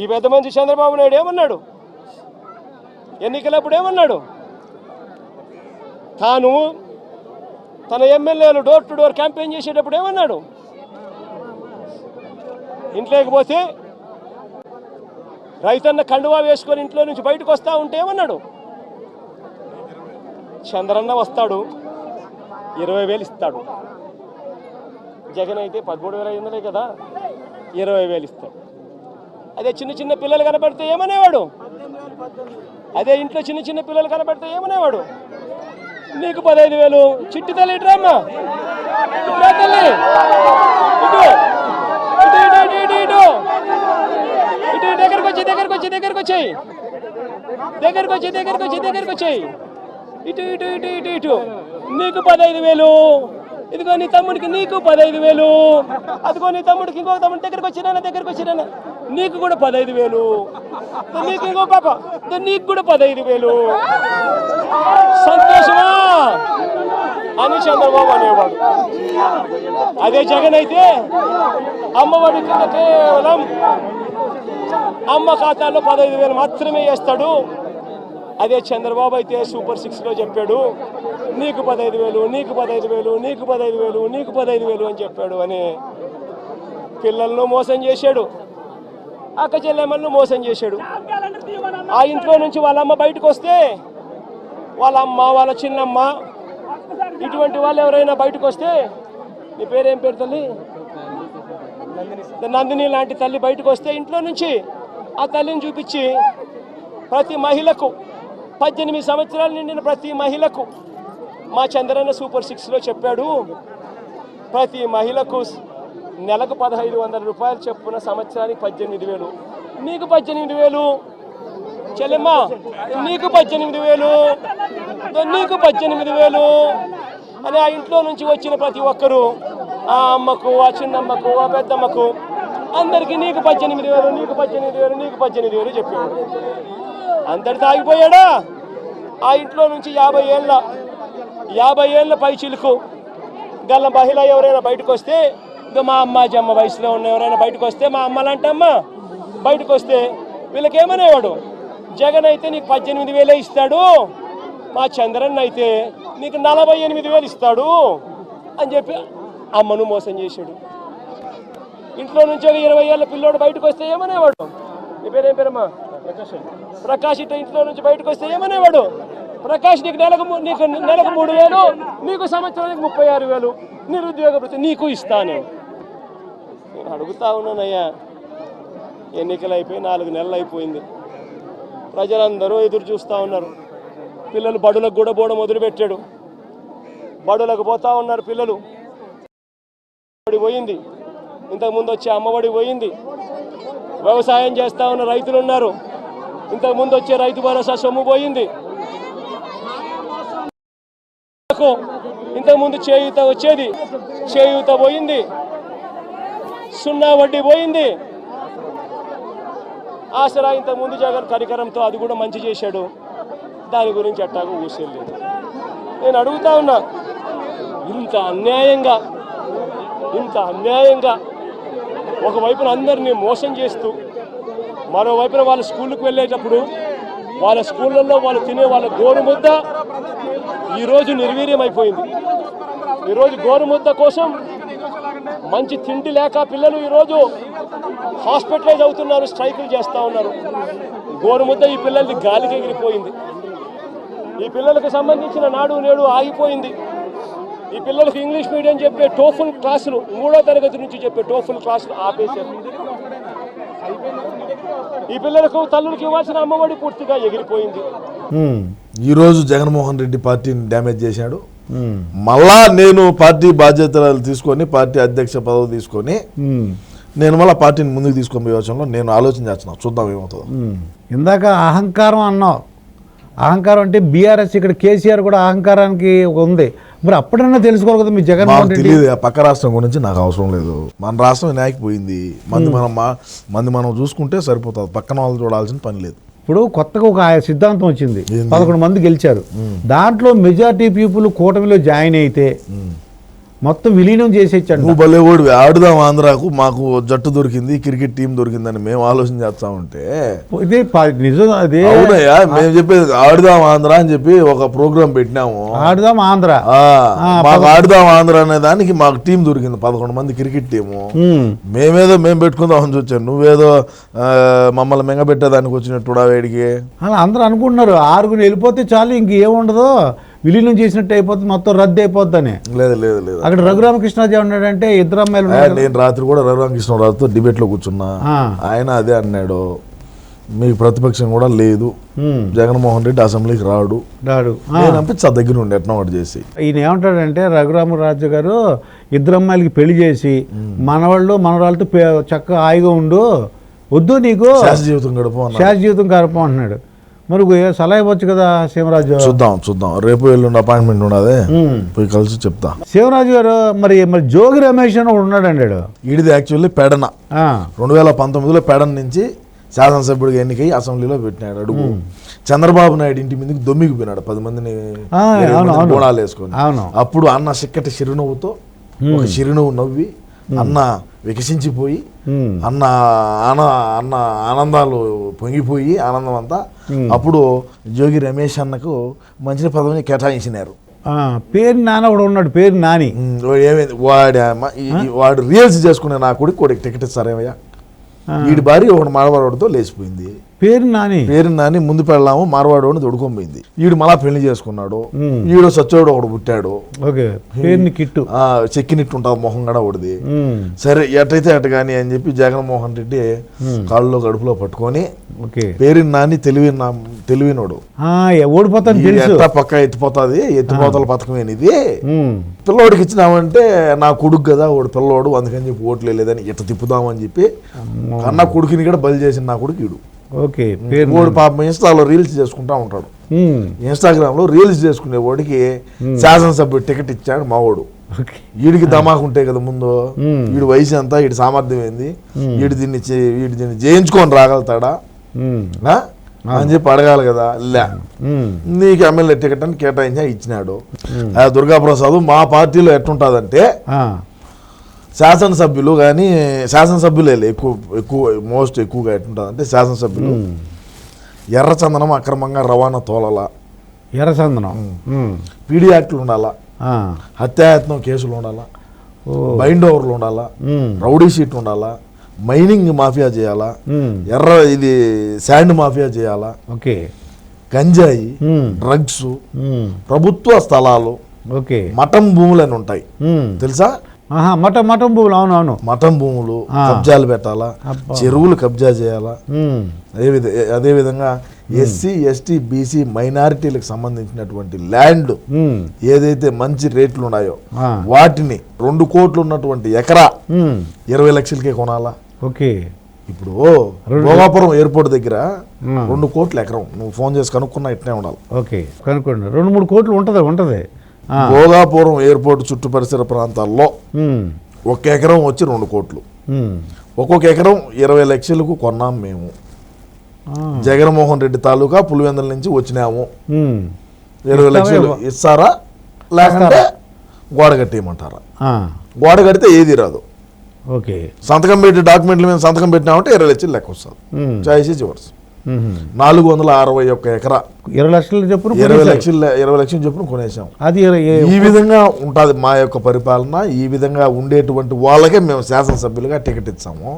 ఈ పెద్ద మంచి చంద్రబాబు నాయుడు ఏమన్నాడు? ఎన్నికలప్పుడు ఏమన్నాడు? తాను తన ఎమ్మెల్యేలు డోర్ టు డోర్ క్యాంపెయిన్ చేసేటప్పుడు ఏమన్నాడు? ఇంట్లోకి పోతే రైతన్న కండువా వేసుకొని ఇంట్లో నుంచి బయటకు వస్తా ఉంటే ఏమన్నాడు? చంద్రన్న వస్తాడు ఇరవై వేలు ఇస్తాడు. జగన్ అయితే పదమూడు వేల ఐదు వందలే కదా ఇరవై వేలు ఇస్తాడు. అదే చిన్న చిన్న పిల్లలు కనబడితే ఏమనేవాడు? అదే ఇంట్లో చిన్న చిన్న పిల్లలు కనబడితే ఏమనేవాడు? నీకు పదహైదు వేలు. చిట్టి తల్లి ఇటురామ్మా ఇటురా తల్లి. ఇటు. ఇటు ఇటు ఇటు ఇటు ఇటు. ఇటు దగ్గరకు వచ్చి దగ్గరకు వచ్చి దగ్గరకు వచ్చాయి. దగ్గరకు వచ్చి దగ్గరకు వచ్చి దగ్గరకు వచ్చాయి. ఇటు ఇటు ఇటు ఇటు ఇటు. నీకు పదహైదు వేలు. ఇదిగో నీ తమ్ముడికి నీకు పదహైదు వేలు. అదిగో నీ తమ్ముడికి ఇంకో తమ్ముడి దగ్గరకు వచ్చినా దగ్గరకు వచ్చినా నీకు కూడా పదహైదు వేలు. నీకు ఇంకో పాప. నీకు కూడా పదహైదు వేలు. సంతోషమా? అని చంద్రబాబు అనేవాడు. అదే జగన్ అయితే అమ్మఒడి కింద కేవలం అమ్మ ఖాతాలో పదహైదు వేలు మాత్రమే వేస్తాడు. అదే చంద్రబాబు అయితే సూపర్ సిక్స్లో చెప్పాడు. నీకు పదహైదు వేలు నీకు పదహైదు వేలు నీకు పదహైదు వేలు నీకు పదహైదు వేలు అని చెప్పాడు. అని పిల్లలను మోసం చేశాడు. అక్క చెల్లెమ్మలను మోసం చేశాడు. ఆ ఇంట్లో నుంచి వాళ్ళ అమ్మ బయటకు వస్తే వాళ్ళ అమ్మ వాళ్ళ చిన్నమ్మ ఇటువంటి వాళ్ళు ఎవరైనా బయటకు వస్తే నీ పేరేం పేరు తల్లి? నందిని లాంటి తల్లి బయటకు వస్తే ఇంట్లో నుంచి ఆ తల్లిని చూపించి ప్రతి మహిళకు పద్దెనిమిది సంవత్సరాలు నిండిన ప్రతి మహిళకు మా చంద్రన్న సూపర్ సిక్స్లో చెప్పాడు ప్రతి మహిళకు నెలకు పదహైదు వందల రూపాయలు చెప్పున సంవత్సరానికి పద్దెనిమిది వేలు. నీకు పద్దెనిమిది వేలు. చెల్లెమ్మా నీకు పద్దెనిమిది వేలు. నీకు పద్దెనిమిది వేలు. అని ఆ ఇంట్లో నుంచి వచ్చిన ప్రతి ఒక్కరూ ఆ అమ్మకు ఆ చిన్నమ్మకు ఆ పెద్దమ్మకు అందరికీ నీకు పద్దెనిమిది వేలు నీకు పద్దెనిమిది వేలు నీకు పద్దెనిమిది వేలు చెప్పాడు అందరి తాగిపోయాడా? ఆ ఇంట్లో నుంచి యాభై ఏళ్ళ యాభై ఏళ్ళ పై చిలుకు గల్ల మహిళ ఎవరైనా బయటకు వస్తే వద్దు మా అమ్మ జమ్మ వయసులో ఉన్న ఎవరైనా బయటకు వస్తే మా అమ్మలంటే అమ్మ బయటకు వస్తే వీళ్ళకి ఏమనేవాడు? జగన్ అయితే నీకు పద్దెనిమిది వేలే ఇస్తాడు. మా చంద్రన్ అయితే నీకు నలభై ఎనిమిది వేలు ఇస్తాడు అని చెప్పి అమ్మను మోసం చేశాడు. ఇంట్లో నుంచి ఒక ఇరవై ఏళ్ళ పిల్లోడు బయటకు వస్తే ఏమనేవాడు? నీ పేరేం పేరమ్మా? ప్రకాష్ ఇట్ట ఇంట్లో నుంచి బయటకు వస్తే ఏమనేవాడు? ప్రకాష్ నీకు నెలకు నీకు నెలకు మూడు వేలు నీకు సంవత్సరానికి ముప్పై ఆరు వేలు నిరుద్యోగ నీకు ఇస్తాను. నేను అడుగుతా ఉన్నానయ్యా. ఎన్నికలు అయిపోయి నాలుగు నెలలు అయిపోయింది ప్రజలందరూ ఎదురు చూస్తూ ఉన్నారు. పిల్లలు బడులకు కూడా పోవడం మొదలుపెట్టాడు. బడులకు పోతా ఉన్నారు పిల్లలు. పోయింది. ఇంతకుముందు వచ్చే అమ్మఒడి పోయింది. వ్యవసాయం చేస్తూ ఉన్న రైతులు ఉన్నారు. ఇంతకుముందు వచ్చే రైతు భరోసా సొమ్ము పోయింది. ఇంతకుముందు చేయూత వచ్చేది. చేయూత పోయింది. సున్నా వడ్డీ పోయింది. ఆసరా ఇంత ముందు జగన్ కరికరంతో అది కూడా మంచి చేశాడు. దాని గురించి అట్టాగా ఊసేయలేదు నేను అడుగుతా ఉన్నా ఇంత అన్యాయంగా ఇంత అన్యాయంగా ఒకవైపున అందరినీ మోసం చేస్తూ మరోవైపున వాళ్ళ స్కూళ్ళకు వెళ్ళేటప్పుడు వాళ్ళ స్కూళ్ళల్లో వాళ్ళు తినే వాళ్ళ గోరుముద్ద ఈరోజు నిర్వీర్యం అయిపోయింది ఈరోజు గోరుముద్ద కోసం మంచి తిండి లేక పిల్లలు ఈరోజు హాస్పిటలైజ్ అవుతున్నారు స్ట్రైకులు చేస్తూ ఉన్నారు. గోరుముద్ద ఈ పిల్లలది గాలికి ఎగిరిపోయింది. ఈ పిల్లలకు సంబంధించిన నాడు నేడు ఆగిపోయింది. ఈ పిల్లలకు ఇంగ్లీష్ మీడియం చెప్పే టోఫుల్ క్లాసులు మూడో తరగతి నుంచి చెప్పే టోఫుల్ క్లాసులు ఆపేశారు. ఈ పిల్లలకు తల్లులకు ఇవ్వాల్సిన అమ్మఒడి పూర్తిగా ఎగిరిపోయింది. ఈరోజు జగన్మోహన్ రెడ్డి పార్టీని డ్యామేజ్ చేశాడు. మళ్ళా నేను పార్టీ బాధ్యతలు తీసుకొని పార్టీ అధ్యక్ష పదవి తీసుకొని నేను మళ్ళీ పార్టీని ముందుకు తీసుకొని విషయంలో నేను ఆలోచన చేస్తున్నాను చూద్దాం ఏమవుతుందో. ఇందాక అహంకారం అన్నావు. అహంకారం అంటే బీఆర్ఎస్ ఇక్కడ కేసీఆర్ కూడా అహంకారానికి ఉంది. మరి అప్పుడైనా తెలుసుకోవాలి కదా మీ రెడ్డి? తెలియదు ఆ పక్క రాష్ట్రం గురించి నాకు అవసరం లేదు. మన రాష్ట్రం వినాయకపోయింది మంది మనం మంది మనం చూసుకుంటే సరిపోతుంది. పక్కన వాళ్ళు చూడాల్సిన పని లేదు. ఇప్పుడు కొత్తగా ఒక సిద్ధాంతం వచ్చింది? పదకొండు మంది గెలిచారు. దాంట్లో మెజార్టీ పీపుల్ కూటమిలో జాయిన్ అయితే మొత్తం విలీనం చేసేచ్చండి నువ్వు భలే ఓడివి. ఆడుదాం ఆంధ్రాకు మాకు జట్టు దొరికింది క్రికెట్ టీం దొరికిందని మేము ఆలోచన చేస్తా ఉంటే. ఇది నిజం అదే. అవునయ్యా మేము చెప్పేది ఆడుదాం ఆంధ్ర అని చెప్పి ఒక ప్రోగ్రాం పెట్టినాము. ఆడుదాం ఆంధ్ర. మాకు ఆడుదాం ఆంధ్ర అనే దానికి మాకు టీం దొరికింది పదకొండు మంది క్రికెట్ టీము. మేమేదో మేము పెట్టుకుందాం అని చూచాను నువ్వేదో మమ్మల్ని మెంగబెట్టేదానికి వచ్చినట్టు వేడికి? అలా అందరూ అనుకుంటున్నారు ఆరుగురు వెళ్ళిపోతే చాలు ఇంకేముండదు విలీనం చేసినట్టు అయిపోతుంది మొత్తం రద్దు అయిపోద్దని. లేదు లేదు లేదు. అక్కడ రఘురామకృష్ణాజీ ఉన్నాడంటే ఇద్దరు అమ్మాయిలు. నేను రాత్రి కూడా రఘురామకృష్ణరావుతో డిబేట్లో కూర్చున్నా. ఆయన అదే అన్నాడు మీకు ప్రతిపక్షం కూడా లేదు. జగన్మోహన్ రెడ్డి అసెంబ్లీకి రాడు. రాడు. నేను పంపించా దగ్గర ఉండి ఎట్లా ఒకటి చేసి. ఈయన ఏమంటాడంటే రఘురామరాజు గారు ఇద్దరు అమ్మాయిలకి పెళ్ళి చేసి మనవాళ్ళు మనవరాళ్ళతో పే- చక్కగా హాయిగా ఉండు. వద్దు నీకు. శాస జీవితం గడుపు. శాశ్వత జీవితం కరపం అంటున్నాడు మరి సలహా ఇవ్వచ్చు కదా శివరాజు? చూద్దాం చూద్దాం. రేపు ఎల్లుండి అపాయింట్మెంట్ ఉన్నదే. పోయి కలిసి చెప్తా. శివరాజు గారు మరి మరి జోగి రమేష్ అని ఉన్నాడండి వాడు. ఈడిది యాక్చువల్లీ పెడన. ఆ. రెండు వేల పంతొమ్మిదిలో పెడన నుంచి శాసనసభ్యుడిగా ఎన్నికై అసెంబ్లీలో పెట్టినాడు. అడుగు. చంద్రబాబు నాయుడు ఇంటి మీదకి దొమ్మికి పోయినాడు. పది మందిని. గోళాలు వేసుకొని. అవును. అప్పుడు అన్న చిక్కటి చిరునవ్వుతో ఒక చిరునవ్వు నవ్వి అన్న వికసించిపోయి. అన్న ఆన అన్న ఆనందాలు పొంగిపోయి ఆనందం అంతా అప్పుడు జోగి రమేష్ అన్నకు మంచి పదవిని కేటాయించినారు. పేరు నాన్న ఒకడు ఉన్నాడు పేరు నాని. ఏమైంది? వాడి వాడు రీల్స్ చేసుకునే నా కొడుకు కొడుకు టికెట్ ఇస్తారేమయ్యా. వీడి భార్య ఒకడు మాడవాడితో లేచిపోయింది. పేరు నాని. పేరు నాని ముందు పెళ్ళాము మారవాడు దొడుకొని ఈడు మళ్ళా పెళ్ళి చేసుకున్నాడు. ఈడు సచ్చోడు ఒకడు పుట్టాడు. ఓకే పేరుని కిట్టు. ఆ చెక్కినట్టు ఉంటుంది మొహం కూడా ఒకటిది. సరే ఎటైతే అటు కానీ అని చెప్పి జగన్మోహన్ రెడ్డి కాళ్ళలో గడుపులో పట్టుకొని ఓకే. పేరు నాని తెలివిన తెలివినోడు. ఓడిపోతాను ఎట్ట పక్క ఎత్తిపోతుంది? ఎత్తిపోతల పథకం ఇది. పిల్లోడికి ఇచ్చినామంటే నా కొడుకు కదా వాడు పిల్లోడు అందుకని చెప్పి ఓట్లు లేదని ఇట్ట తిప్పుదామని చెప్పి కన్నా కొడుకుని కూడా బలి చేసిన నా కొడుకు ఈడు. ఓకే పేరు వాడు పాపం ఇన్స్టాలో రీల్స్ చేసుకుంటా ఉంటాడు. ఉమ్. ఇన్స్టాగ్రామ్లో రీల్స్ చేసుకునే వాడికి శాసనసభ్యుడు టికెట్ ఇచ్చాడు మా వాడు ఓకే. వీడికి దమాకు ఉంటాయి కదా ముందు. వీడి వయసు ఎంత వీడి సామర్థ్యం ఏంది? వీడు దీన్ని వీడు దీన్ని జయించుకొని రాగలుగుతాడా? అని చెప్పి అడగాలి కదా. లే. నీకు ఎమ్మెల్యే టికెట్ అని కేటాయించా ఇచ్చినాడు. ఆ దుర్గాప్రసాద్ మా పార్టీలో ఎట్టుంటుందంటే. శాసనసభ్యులు కానీ శాసనసభ్యులే ఎక్కువ ఎక్కువ మోస్ట్ ఎక్కువగా ఎట్టుంటుందంటే శాసనసభ్యులు ఎర్రచందనం అక్రమంగా రవాణా తోలల ఎర్రచందనం. పీడీ యాక్ట్లు ఉండాలా. హత్యాయత్నం కేసులు ఉండాలా. బైండ్ ఓవర్లు ఉండాలా. రౌడీ షీట్ ఉండాలా మైనింగ్ మాఫియా చేయాలా. ఎర్ర ఇది శాండ్ మాఫియా చేయాలా ఓకే గంజాయి. డ్రగ్స్. ప్రభుత్వ స్థలాలు ఓకే మఠం భూములు అని ఉంటాయి. తెలుసా మటం మటం పువ్వులు అవును అవును మఠం భూములు. కబ్జాలు పెట్టాలా. చెరువులు కబ్జా చేయాలా. అదే విధ అదే విధంగా ఎస్సీ ఎస్టీ బీసీ మైనారిటీలకు సంబంధించినటువంటి ల్యాండ్. ఏదైతే మంచి రేట్లు ఉన్నాయో. వాటిని రెండు కోట్లు ఉన్నటువంటి ఎకరా. ఇరవై లక్షలకే కొనాలా ఓకే ఇప్పుడు భోగాపురం ఎయిర్పోర్ట్ దగ్గర. రెండు కోట్ల ఎకరం నువ్వు ఫోన్ చేసి కనుక్కున్నా ఇట్నే ఉండాలి ఓకే కనుక్కోండి రెండు మూడు కోట్లు ఉంటుంది ఉంటుంది. భోగాపురం ఎయిర్పోర్ట్ చుట్టు పరిసర ప్రాంతాల్లో. ఒక ఎకరం వచ్చి రెండు కోట్లు. ఒక్కొక్క ఎకరం ఇరవై లక్షలకు కొన్నాం మేము. జగన్మోహన్ రెడ్డి తాలూకా పులివెందుల నుంచి వచ్చినాము. ఇరవై లక్షలు ఇస్తారా లేకంటే గోడ కట్టేయమంటారా. గోడ కడితే ఏది రాదు ఓకే సంతకం పెట్టి డాక్యుమెంట్ల మీద సంతకం పెట్టినామంటే ఇరవై లక్షలు లెక్క వస్తుంది. Choice um. నాలుగు వందల అరవై ఒక్క ఎకరా. ఇరవై లక్షలు చెప్పున ఇరవై లక్షలు ఇరవై లక్షలు చొప్పున కొనేసాం అది ఈ విధంగా ఉంటుంది మా యొక్క పరిపాలన ఈ విధంగా ఉండేటువంటి వాళ్ళకే మేము శాసనసభ్యులుగా టికెట్ ఇచ్చాము.